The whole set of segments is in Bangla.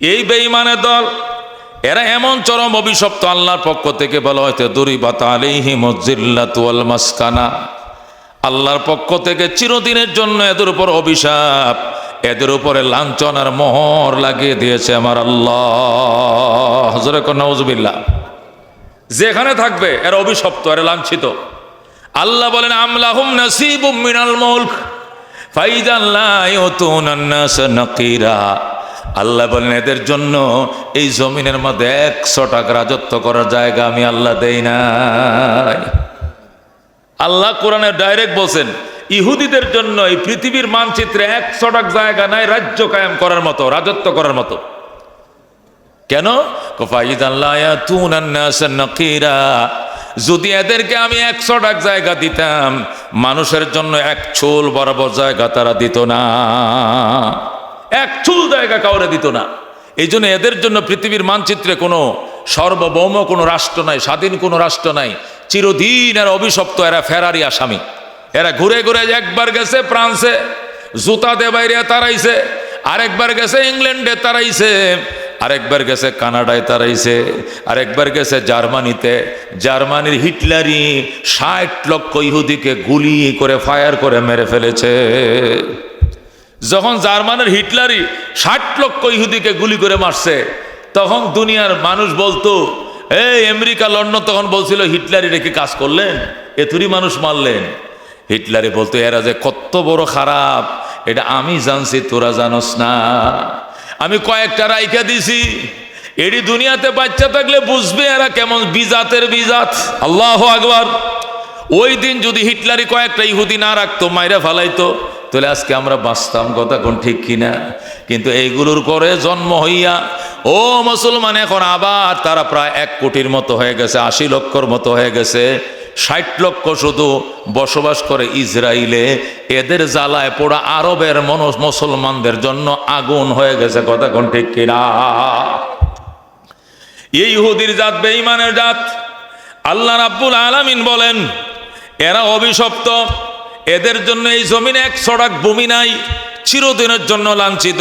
এই বেঈমানের দল, এরা এমন চরম অভিশপ্ত আল্লাহর পক্ষ থেকে বলা হয়তো দরিবাত আলিহি মজিল্লাতুয়াল মাসকানা। আল্লাহর পক্ষ থেকে চিরদিনের জন্য এদের উপর অভিশাপ, এদের উপরে লাঞ্ছনার মোহর লাগিয়ে দিয়েছে আমার আল্লাহ। হজরে নজবিল্লা যেখানে থাকবে, এরা অভিশপ্ত, এরা লাঞ্ছিত। আল্লাহ বলেন আমলাহুম নাসিবুম মিনাল মুলক ফাইজাল্লাহ আল্লাহ বলেন, এদের জন্য এই জমিনের মধ্যে একশো টাকা রাজত্ব করার জায়গা আমি আল্লাহ দেই নাই। আল্লাহ কোরআনে ডাইরেক্ট বলছেন, ইহুদিদের জন্য এই পৃথিবীর মানচিত্রে একশো টাক জায়গা নাই রাজ্য কায়েম করার মতো, রাজত্ব করার মতো। কেন? যদি এদেরকে আমি একশো টাক জায়গা দিতাম, মানুষের জন্য এক চুল বরাবর জায়গা তারা দিত না। এক চুল জায়গা কাউরে দিত না। এই জন্য এদের জন্য পৃথিবীর মানচিত্রে কোনো সর্বভৌম কোনো রাষ্ট্র নাই, স্বাধীন কোনো রাষ্ট্র নাই। চিরদিন এরা অভিশপ্ত, এরা ফেরারি আসামি। এরা ঘুরে ঘুরে একবার গেছে ফ্রান্সে, জুতা দে বাইরে তারাইছে, আরেকবার গেছে ইংল্যান্ডে তারাইছে, আরেকবার গেছে কানাডায় তারাইছে, আরেকবার গেছে জার্মানিতে। জার্মানির হিটলারি ষাট লক্ষ ইহুদিকে গুলি করে, ফায়ার করে মেরে ফেলেছে। যখন জার্মানের হিটলারি ষাট লক্ষ ইহুদিকে গুলি করে মারছে, তখন দুনিয়ার মানুষ বলতো, এই আমেরিকা, লন্ডন, তখন বলছিল হিটলারি রেখে কাজ করলেন? এতুরি মানুষ মারলেন। হিটলারি বলতো, এরা যে কত বড় খারাপ, এটা আমি জানছি, তোরা জানস না। আমি কয়েকটা রাইখা দিছি। এডি দুনিয়াতে বাচ্চা থাকলে বুঝবে এরা কেমন বিজাতের বিজাত। আল্লাহ আকবার। ওই দিন যদি হিটলারি কয়েকটা ইহুদি না রাখতো, মাইরা ফালাইতো তাহলে আজকে আমরা বাঁচতাম, কথা কোন ঠিক কিনা? কিন্তু এইগুলোর করে জন্ম হইয়া, ও মুসলমান, এখন আবার তারা প্রায় এক কোটির মতো হয়ে গেছে, আশি লক্ষর মতো হয়ে গেছে। ষাট লক্ষ শুধু বসবাস করে ইসরায়েলে এদের জ্বালায় পোড়া আরবের মনস মুসলমানদের জন্য আগুন হয়ে গেছে, কথা কোন ঠিক কিনা? এই ইহুদির জাত, বেঈমানের জাত। আল্লাহ রাব্বুল আলামিন বলেন, এরা অভিশপ্ত। এদের জন্য এই জমিনে এক সড়ক ভূমি নাই, চিরদিনের জন্য লাঞ্ছিত।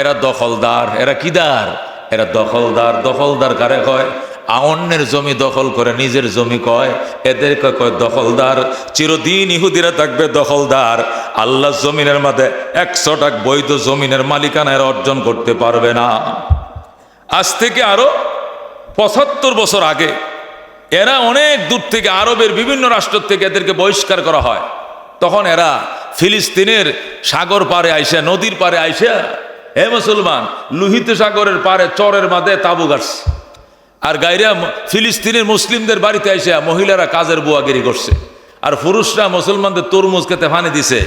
এরা দখলদার, এরা কিদার এরা দখলদার দখলদার কারে কয়? অন্যের জমি দখল করে নিজের জমি কয়। এদেরকে কয় দখলদার, চিরদিন ইহুদিরা থাকবে দখলদার। আল্লাহ জমিনের মাঝে একশো টাক বৈধ জমিনের মালিকানা এরা অর্জন করতে পারবে না। আজ থেকে আরও পঁচাত্তর বছর আগে এরা অনেক দূর থেকে আরবের বিভিন্ন রাষ্ট্র থেকে এদেরকে বহিষ্কার করা হয়। তখন এরা ফিলিস্তিনের সাগর পারে আইসা, নদীর পারে আইসা, হে মুসলমান, লুহিত সাগরের পারে চরের মাঝে তাবু গাছছে আর গাইরা ফিলিস্তিনের মুসলিমদের বাড়িতে আইসা মহিলারা কাজের বুয়াগিরি করছে। আর পুরুষরা মুসলমানদের তরমুজ খেতে ফানি দিছে।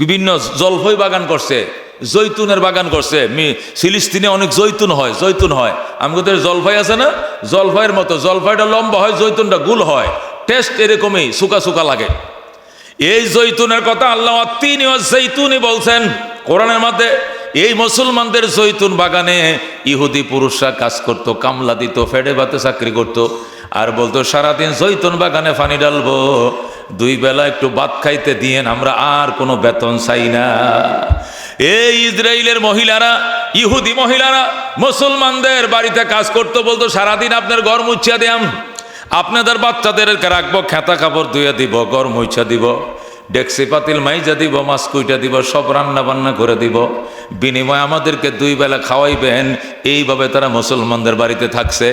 বিভিন্ন জলফই বাগান করছে, জৈতুনের বাগান করছে। ফিলিস্তিনে অনেক জৈতুন হয় জৈতুন হয়। আমাদের জলফাই আছে না? জলফাইয়ের মতো, জলফাইটা লম্বা হয়, জৈতুনটা গুল হয়। টেস্ট এরকমই সুকা সুকা লাগে। এই জৈতুনের কথা আল্লাহ তিনি জৈতুনি বলছেন। কোরআনের মধ্যে, এই মুসলমানদের জৈতুন বাগানে ইহুদি পুরুষরা কাজ করত, কামলা দিত, ফেডে বাতে চাকরি করত, আর বলতো, সারাদিন জৈতুন বাগানে পানি ডালবো দুই বেলা একটু ভাত খাইতে দিয়েন আমরা আর কোনো বেতন চাই না। এই ইসরায়েলের মহিলারা, ইহুদি মহিলারা মুসলমানদের বাড়িতে কাজ করতো, বলতো, সারাদিন আপনার ঘর মুচ্ছা দিয়াম। আপনাদের বাচ্চাদেরকে রাখব, খেতা কাপড় ধুয়ে দিব, গরম মুচ্ছা দিব, ডেক্সি পাতিল মাইজা দিব, মাছ কুইটা দিব, সব রান্না বান্না করে দিব। বিনিময় আমাদেরকে দুই বেলা খাওয়াইবেন, এইভাবে তারা মুসলমানদের বাড়িতে থাকছে।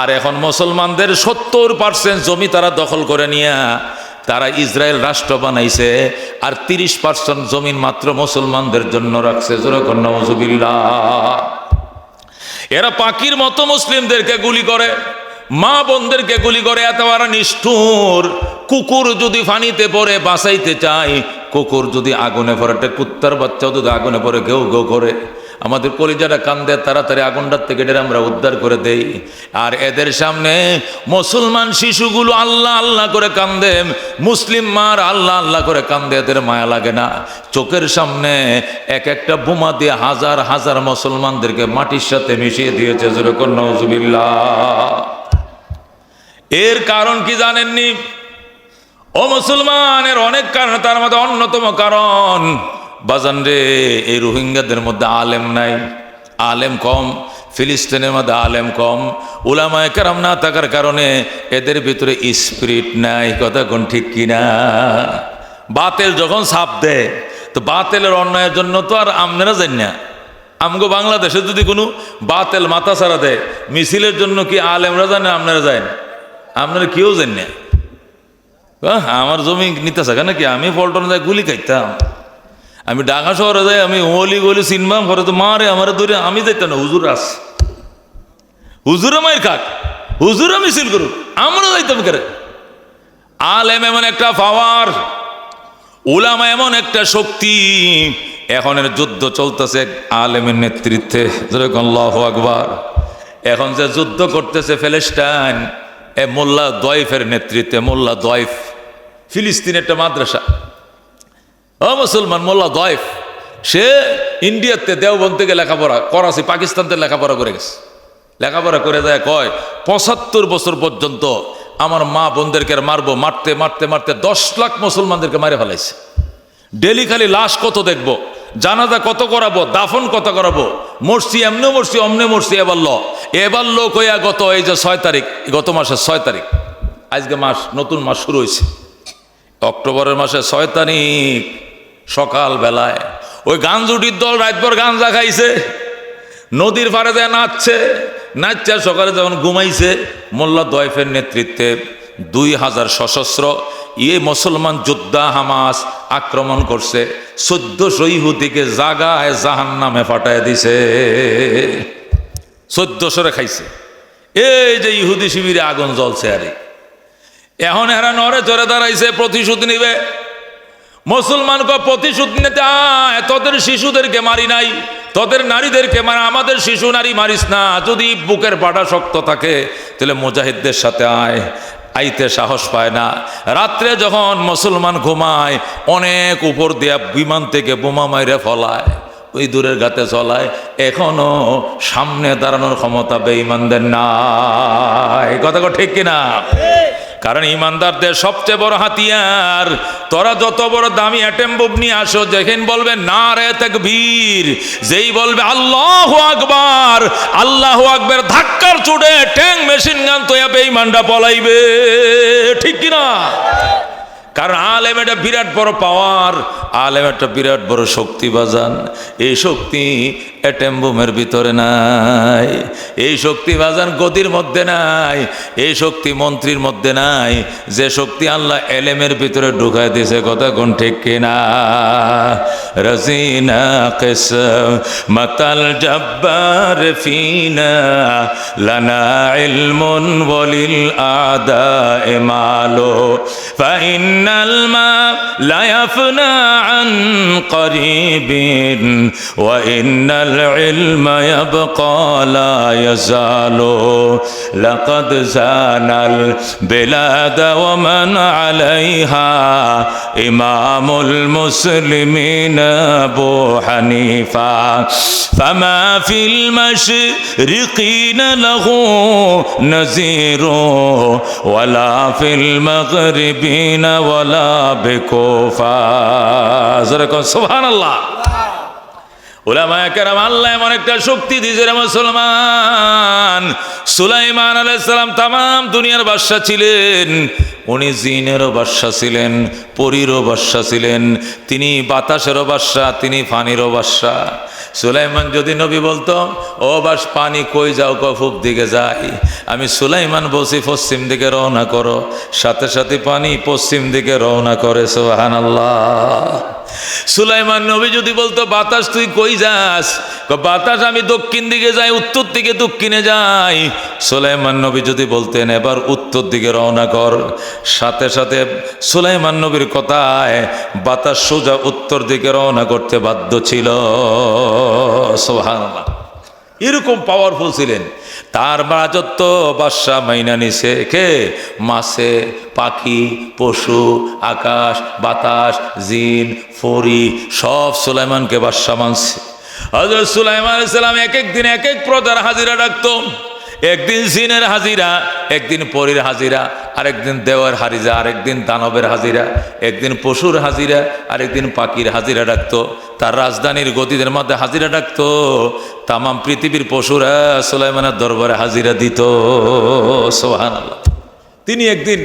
আর এখন মুসলমানদের সত্তর পার্সেন্ট জমি তারা দখল করে নিয়ে তারা ইসরায়েল রাষ্ট্র বানাইছে, আর তিরিশ পার্সেন্ট জমিন মাত্র মুসলমানদের জন্য রাখছে। যেরকম নজুবিল্লা এরা পাখির মতো মুসলিমদেরকে গুলি করে। মা বোনদেরকে গুলি করে এত নিষ্ঠুর। কুকুর যদি ফানিতে পড়ে, বাঁচাইতে চায়, কুকুর যদি আগুনে পড়ে, একটা কুত্তার বাচ্চাও যদি আগুনে পড়ে কেউ কেউ করে। আমাদের কলিজাটা কান্দে, তাড়াতাড়ি আগুনটার থেকে এদের আমরা উদ্ধার করে দেই। আর এদের সামনে মুসলমান শিশুগুলো আল্লাহ আল্লাহ করে কান্দে, মুসলিম মার আল্লাহ আল্লাহ করে কান্দে, এদের মায়া লাগে না। চোখের সামনে এক একটা বোমা দিয়ে হাজার হাজার মুসলমানদেরকে মাটির সাথে মিশিয়ে দিয়েছে যেরকম নজবিল্লা এর কারণ কি জানেননি? ও মুসলমানের অনেক কারণ, তার মধ্যে অন্যতম কারণ, বাজান রে, এই রোহিঙ্গাদের মধ্যে আলেম নাই। আলেম কম, ফিলিস্তিনের মধ্যে আলেম কম। উলামায় কারাম না থাকার কারণে এদের ভিতরে স্পিরিট নাই, কথা কোন ঠিক কিনা বাতেল যখন ছাপ দেয়, তো বাতেলের অন্যায়ের জন্য তো আর আপনারা জান না। আমগো বাংলাদেশে যদি কোনো বাতেল মাথা ছাড়া দেয়, মিছিলের জন্য কি আলেমরা জানে আপনারা যায় আপনারা কেউ জান না। আমার জমি নিতেছে কেন কি? আমি পল্টন যাই গুলি খাইতাম। আমি ঢাকা শহরে যাই, আমি ওলি গলি চিনবাম ঘরে তো মারে আমার ধরে আমি যাইতাম না, হুজুর আস। হুজুরে মায়ের খাক, হুজুরে মিছিল করুক আমরা যাইতাম করে? আলেম এমন একটা পাওয়ার, উলামা এমন একটা শক্তি। এখন এখনের যুদ্ধ চলতেছে আলেমের নেতৃত্বে আকবার। এখন যে যুদ্ধ করতেছে ফেলেস্টাইন এ মোল্লা দয়েফের নেতৃত্বে, মোল্লা দয়েফ, ফিলিস্তিন একটা মাদ্রাসা। ও মুসলমান, মোল্লা দয়েফ, সে ইন্ডিয়াতে দেওবন্দ থেকে লেখাপড়া করাচি পাকিস্তান থেকে লেখাপড়া করে গেছে। লেখাপড়া করে যায়, কয়, পঁচাত্তর বছর পর্যন্ত আমার মা বোনদেরকে মারবো, মারতে মারতে মারতে দশ লাখ মুসলমানদেরকে মারে ফেলাইছে। ডেলি খালি লাশ কত দেখব, জানাজা কত করাবো, দাফন কত করাবো মরছি, এমনে মরছি, অমনে মরছি, এবার ল। এবার লোক হইয়া গত এই যে ছয় তারিখ, গত মাসের ছয় তারিখ, আজকে মাস, নতুন মাস শুরু হয়েছে অক্টোবরের মাসে ছয় তারিখ সকাল বেলায় ওই গাঞ্জুটির দল রাতভর গাঞ্জা খাইছে, নদীর পাড়ে যায় নাচছে নাচছে সকালে যখন ঘুমাইছে, মোল্লা দয়েফের নেতৃত্বে দুই হাজার সশস্ত্র ইয়ে মুসলমান যোদ্ধা হামাস আক্রমণ করছে। চোদ্দশো ইহুদিকে জাগায় জাহান নামে ফাটায় দিছে। চোদ্দশোরে খাইছে। এই যে ইহুদি শিবিরে আগুন জ্বলছে আরে। এখন এরা নরে চড়ে দাঁড়াইছে, প্রতিশোধ নিবে। মুসলমানকে প্রতিশোধ নিতে তোদের শিশুদেরকে মারি নাই, তোদের নারীদেরকে মানে আমাদের শিশু নারী মারিস না, যদি বুকের পাটা শক্ত থাকে, তাহলে মুজাহিদদের সাথে আয়। আইতে সাহস পায় না। রাত্রে যখন মুসলমান ঘুমায়, অনেক উপর দিয়া বিমান থেকে বোমা মাইরে ফলায়, ওই দূরের গাতে চলায়। এখনও সামনে দাঁড়ানোর ক্ষমতা বেঈমানদের না কথা ঠিক কিনা? কারণ ইমানদারদের সবচেয়ে বড় হাতিয়ার, তোরা যত বড় দামি অ্যাটেম বোম নিয়ে আসো, যেখানে বলবে না রে বীর যেই বলবে, আল্লাহ আকবার আল্লাহ আকবার ধাক্কার চুড়ে ট্যাং মেশিন গান তো বেঈমানটা পলাইবে। ঠিক কিনা? কারণ আলেম একটা বিরাট বড় পাওয়ার আলেম একটা বিরাট বড় শক্তি বাজান এই শক্তি অ্যাটেম ভিতরে নাই। এই শক্তি বাজান গদির মধ্যে নাই, এই শক্তি মন্ত্রীর মধ্যে নাই। যে শক্তি আল্লাহ এলেমের ভিতরে ঢুকাই দিছে কথা কোন ঠিক কিনা? রসিনা কেস মাতাল জব্বার ফিনা, লানা বলিল আদা এমালো ফাইনাল মা লায়াফনা আন করিবিন, ওয়া العلم يبقى لا يزال. لقد زان البلاد ومن عليها إمام المسلمين أبو حنيفة. فما في المشرقين له نزير ولا في المغربين ولا بكوفة. سبحان الله. আল্লাহ ওলামায় কেরাম আল্লাহ এমন শক্তি দিয়েছে মুসলমান। সুলাইমান আলাইসালাম তাম দুনিয়ার বাদশা ছিলেন। উনি জিনেরও বাদশা ছিলেন, পরীরও বাদশা ছিলেন, তিনি বাতাসেরও বাদশা, তিনি পানিরও বাদশা। সুলাইমান যদি নবী বলতো, ও বাস, পানি কই যাও কফুব দিকে যাই। আমি সুলাইমান বলছি, পশ্চিম দিকে রওনা করো। সাথে সাথে পানি পশ্চিম দিকে রওনা করে সোহান আল্লাহ সুলাইমান নবী যদি বলতো, বাতাস তুই কই যাস? বাতাস আমি দক্ষিণ দিকে যাই, উত্তর দিকে দক্ষিণে যাই। সুলাইমান নবী যদি বলতেন, এবার উত্তর দিকে রওনা কর। সাথে সাথে সুলাইমান নবীর কথায় বাতাস সোজা উত্তর দিকে রওনা করতে বাধ্য ছিল। সোহানাল্লাহ এরকম পাওয়ারফুল ছিলেন। তার রাজত্ব বাদশাহ মাইনা নিছে কে মাছে, পাখি, পশু, আকাশ, বাতাস, জিন ফরি সব সুলাইমানকে বাদশাহ মানছে। হজরত সুলাইমান ইসলাম এক এক দিন এক এক প্রজার হাজিরা ডাকতো। একদিন সিনের হাজিরা, একদিন পরীর হাজিরা, আরেকদিন দেওয়ার হাজিরা আরেকদিন দানবের হাজিরা, একদিন পশুর হাজিরা, আরেকদিন পাখির হাজিরা ডাকতো। তার রাজধানীর গতিদের মধ্যে হাজিরা ডাকতো। তামাম পৃথিবীর পশুরা সোলাইমানের দরবারে হাজিরা দিত। সোহান তিনি একদিন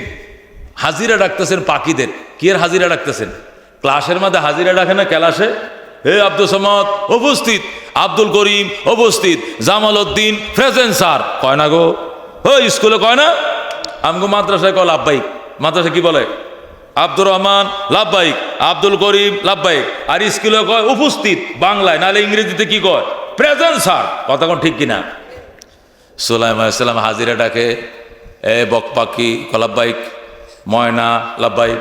হাজিরা ডাকতেছেন পাখিদের। কি এর হাজিরা ডাকতেছেন? ক্লাসের মধ্যে হাজিরা ডাকে না ক্লাসে? হে আব্দুল সামদ, উপস্থিত। আব্দুল করিম উপস্থিত। Jamal Uddin present sir. কয় না গো? ও স্কুলে কয় না? আমগো মাদ্রাসায় কয় লাভবাহিক? মাদ্রাসা কি বলে? আব্দুর রহমান লাভবাহিক, আব্দুল করিম লাভবাহিক। আর স্কুলে কয় উপস্থিত, বাংলায়, নাহলে ইংরেজিতে কি কয়? Present sir. কথা কোন ঠিক কিনা? সুলাইম আলাইসাল্লাম হাজিরা ডাকে, এ বক পাখি কলাব্বাইক ময়না লাব্বাইক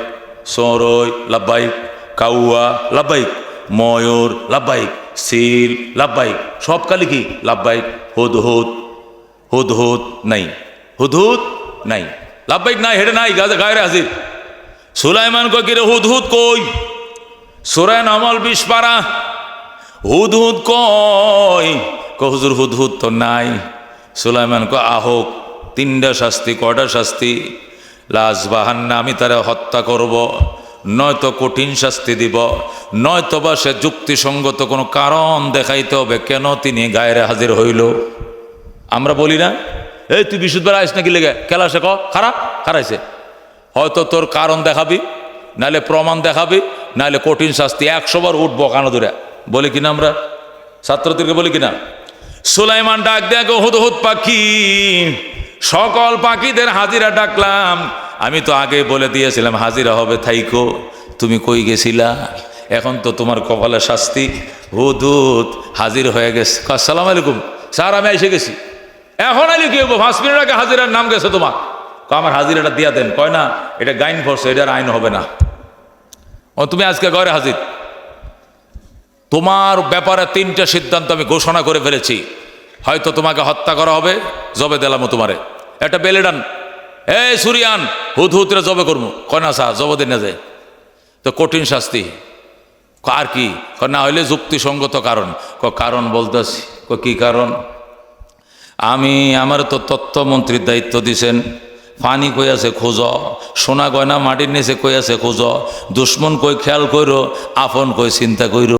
সৌরই লাব্বাইক কাউয়া লাব্বাইক ময়ূর লাব্বাইক সিল লাব্বাইক সব কালি কি? লাব্বাইক হুদহুদ হুদহুদ নাই। হুদহুদ নাই। লাব্বাইক নাই, হেডে নাই গাছে গায়ে হাজির। সুলাইমান কয়, কিরে হুদহুদ কই? সুরায় নমল বিশ পারা। হুদহুদ কই ক হুজুর হুদহুদ তো নাই। সুলাইমান ক আহক তিনটা শাস্তি কটা শাস্তি? লাশ বাহান্না, আমি তারা হত্যা করব। নয়তো কঠিন শাস্তি দিব নয়তো বা সে যুক্তিসঙ্গত কোনো কারণ দেখাইতে হবে, কেন তিনি গায়ের হাজির হইল? আমরা বলি না, এই, তুই বিশুদ্ধবার আইস নাকি লেগে? খেলা ক? খারাপ? খারাইছে। হয়তো তোর কারণ দেখাবি নাহলে প্রমাণ দেখাবি নাহলে কঠিন শাস্তি একশো বার উঠবো কানো ধরে। বলি কিনা আমরা? ছাত্রদেরকে বলি কিনা? সুলাইমান ডাক দেখো হুদ হুদ পাখি, সকল পাখিদের হাজিরা ডাকলাম আমি তো আগে বলে দিয়েছিলাম, হাজিরা হবে, থাইকো। তুমি কই গেছিলা? এখন তো তোমার কপালে শাস্তি। হু হুদুত হাজির হয়ে গেছে। আসসালাম আলাইকুম। স্যার, আমি এসে গেছি। এখন আইলে কি হব পাঁচ মিনিট আগে হাজিরার নাম গেছে তোমার। আমার হাজিরাটা দিয়া দেন। কয় না, এটা গাইন ফোর্স এটার আইন হবে না। ও, তুমি আজকে ঘরে হাজির। তোমার ব্যাপারে তিনটা সিদ্ধান্ত আমি ঘোষণা করে ফেলেছি। হয়তো তোমাকে হত্যা করা হবে, জবে দিলাম তোমারে। একটা বেলেডান এ সুরিয়ান, হুদ হুদরে জবে করব কয়না সা জব দিন না যায় তো কঠিন শাস্তি। আর কি? না হইলে যুক্তিসঙ্গত কারণ। ক কারণ বলতেছি। ক কি কারণ? আমি, আমার তো তথ্যমন্ত্রীর দায়িত্ব দিছেন। পানি কই আছে খোঁজ। সোনা গয়না মাটির নিচে কই আছে খোঁজ। দুশ্মন কই খেয়াল কইরো, আপন কই চিন্তা কইরো।